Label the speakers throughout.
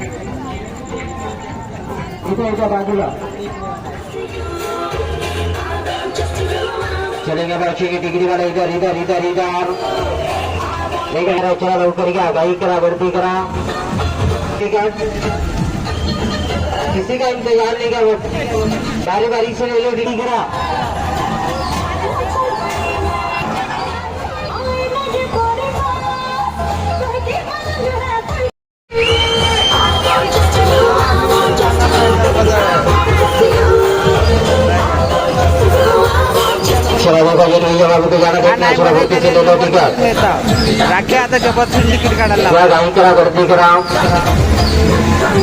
Speaker 1: इथे एका बाजूला चलेंगे बच्चे की डिग्री वाला इधर इधर इधर इधर। एक आहे चला लवकर घ्या गाई करा गर्दी करा। ठीक आहे किसी का इंतजार नहीं क्या बारी बारी से ले लो डिग्री करा।
Speaker 2: राखे आता जबरदस्त तिकीट काढायला
Speaker 1: जाऊन करा गर्दी करा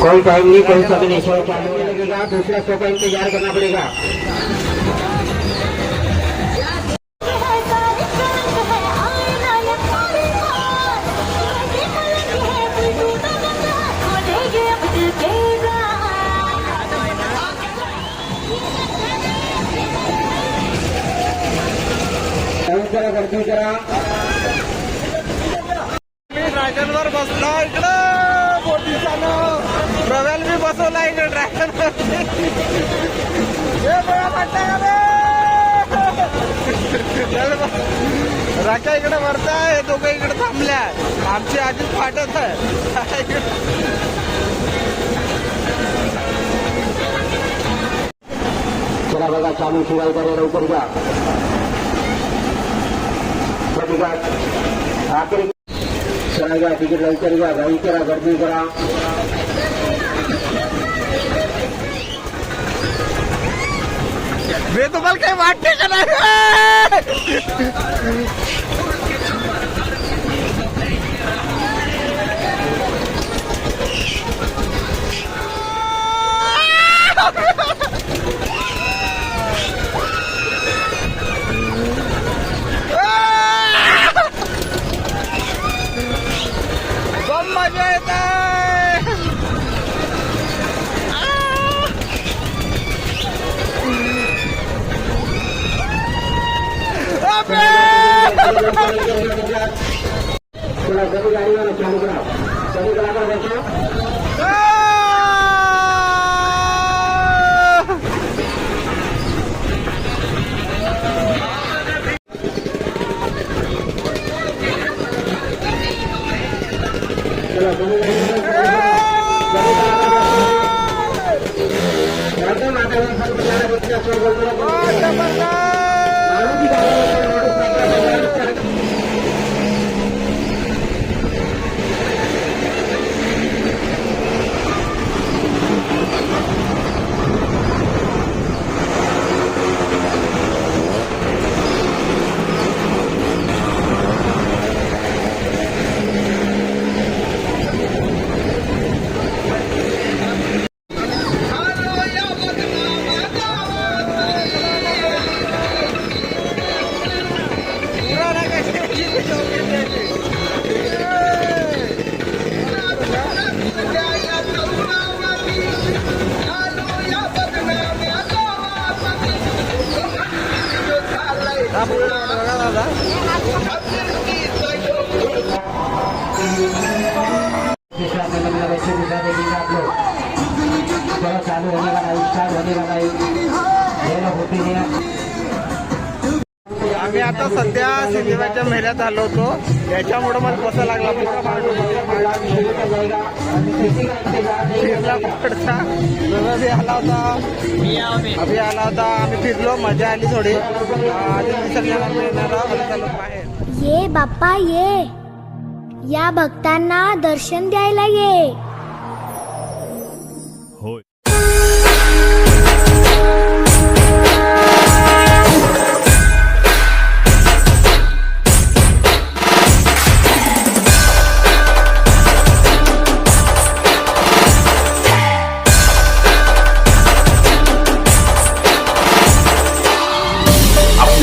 Speaker 1: कोई टाइम नहीं. कोई नहीं दूसरा इंतजार करना पड़ेगा. टाइम करा गर्दी करा
Speaker 2: मी ड्रॅगनवर बसलो इकडं. मोठीसानं प्रवेल मी बसवला इकडे ड्रॅगनवर ए बया वाटतं का राख्या इकडे भरताय दोघं इकडे थांबल्या आमची आधीच फाटत आहे.
Speaker 1: चला बघा चालू शिवाय करा लवकर जा प्रतिघात आखरी चला तिकीट लवकर घ्या घाई करा गर्दी करा.
Speaker 2: तुम्हाला काही वाटते का नाही?
Speaker 1: सभी गाड़ी वाला चालू करा सभी कलाकार बैठो चला चालू होने वाला है स्टार्ट होने वाला है होती है
Speaker 2: आम्ही आता सध्या सिनेमाच्या मेल्यात आलो होतो. याच्यामुळे मला
Speaker 1: कसं लागला.
Speaker 2: फिरला आला होता. अभि आला होता. आम्ही फिरलो. मजा आली थोडी.
Speaker 3: ये बाप्पा ये. या भक्तांना दर्शन द्यायला ये.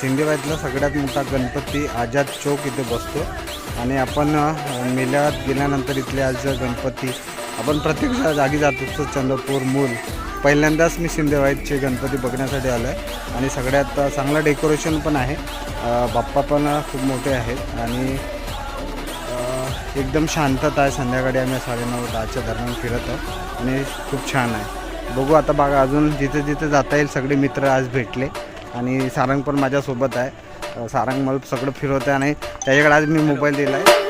Speaker 4: सिंदेवाईतला सगळ्यात मोठा गणपती आझाद चौक इथे बसतो. आणि आपण मेल्यात गेल्यानंतर इथले आज गणपती आपण प्रत्येक जागी जातो असतो चंद्रपूर मूल. पहिल्यांदाच मी सिंधेवाईतचे गणपती बघण्यासाठी आलो आहे आणि सगळ्यात चांगलं डेकोरेशन पण आहे. बाप्पा पण खूप मोठे आहेत. आणि एकदम शांतता आहे. संध्याकाळी आम्ही साडेनऊ दहाच्या दरम्यान फिरत आहोत. आणि खूप छान आहे. बघू आता बघा अजून जिथे जिथे जाता येईल सगळे मित्र आज भेटले. आणि सारंग पण माझ्यासोबत आहे. सारंग मला सगळं फिरवतं आहे आणि त्याच्याकडे आज मी मोबाईल दिला आहे